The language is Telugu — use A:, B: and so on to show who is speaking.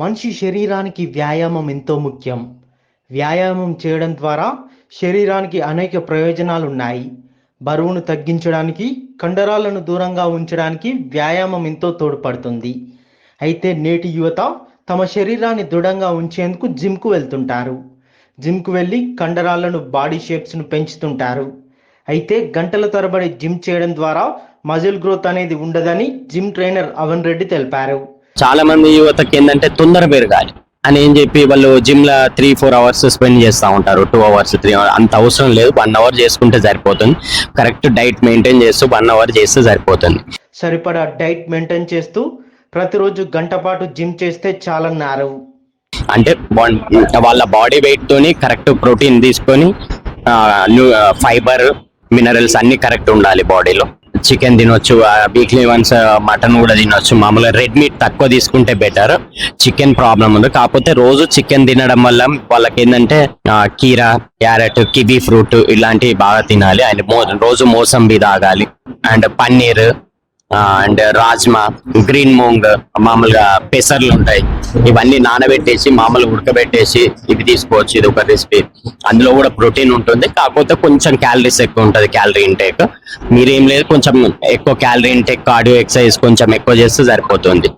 A: మనిషి శరీరానికి వ్యాయామం ఎంతో ముఖ్యం. వ్యాయామం చేయడం ద్వారా శరీరానికి అనేక ప్రయోజనాలు ఉన్నాయి బరువును తగ్గించడానికి కండరాలను దూరంగా ఉంచడానికి వ్యాయామం ఎంతో తోడ్పడుతుంది. అయితే నేటి యువత తమ శరీరాన్ని దృఢంగా ఉంచేందుకు జిమ్కు వెళ్తుంటారు. జిమ్కు వెళ్ళి కండరాలను బాడీ షేప్స్ను పెంచుతుంటారు. అయితే గంటల తరబడి జిమ్ చేయడం ద్వారా మజిల్ గ్రోత్ అనేది ఉండదని జిమ్ ట్రైనర్ అవన్ రెడ్డి తెలిపారు.
B: చాలా మంది యువతకి ఏంటంటే తొందర పెరగాలి. అని ఏం చెప్పి వాళ్ళు జిమ్లో త్రీ ఫోర్ అవర్స్ స్పెండ్ చేస్తూ ఉంటారు. టూ అవర్స్ త్రీ అవర్స్ అంత అవసరం లేదు. వన్ అవర్ చేసుకుంటే సరిపోతుంది. కరెక్ట్ డైట్ మెయింటైన్ చేస్తూ వన్ అవర్ చేస్తే సరిపోతుంది.
A: సరిపడా డైట్ మెయింటైన్ చేస్తూ ప్రతిరోజు గంట పాటు జిమ్ చేస్తే చాలన్నారు
B: అంటే బాన్- వాళ్ళ బాడీ వెయిట్ తోని కరెక్ట్ ప్రోటీన్ తీసుకొని ఫైబర్ మినరల్స్ అన్ని కరెక్ట్ ఉండాలి బాడీలో చికెన్ తినొచ్చు వీక్లీ వన్స్ మటన్ కూడా తినొచ్చు. మామూలుగా రెడ్ మీట్ తక్కువ తీసుకుంటే బెటర్. చికెన్ ప్రాబ్లం ఉంది. కాకపోతే రోజు చికెన్ తినడం వల్ల వాళ్ళకి ఏంటంటే కీరా క్యారెట్ కివీ ఫ్రూట్ ఇలాంటివి బాగా తినాలి. అండ్ మో రోజు మోసంబి తాగాలి. And paneer and rajma green moong మామూలుగా పెసర్లు ఉంటాయి. ఇవన్నీ నానబెట్టేసి మామూలుగా ఉడకబెట్టేసి ఇవి తీసుకోవచ్చు. ఇది ఒక రెసిపీ అందులో కూడా ప్రోటీన్ ఉంటుంది. కాకపోతే కొంచెం క్యాలరీస్ ఎక్కువ ఉంటుంది క్యాలరీ ఇంటేక్ మీరేం లేదు కొంచెం ఎక్కువ క్యాలరీ ఇంటేక్ కార్డియో ఎక్సర్సైజ్ కొంచెం ఎక్కువ చేస్తే సరిపోతుంది.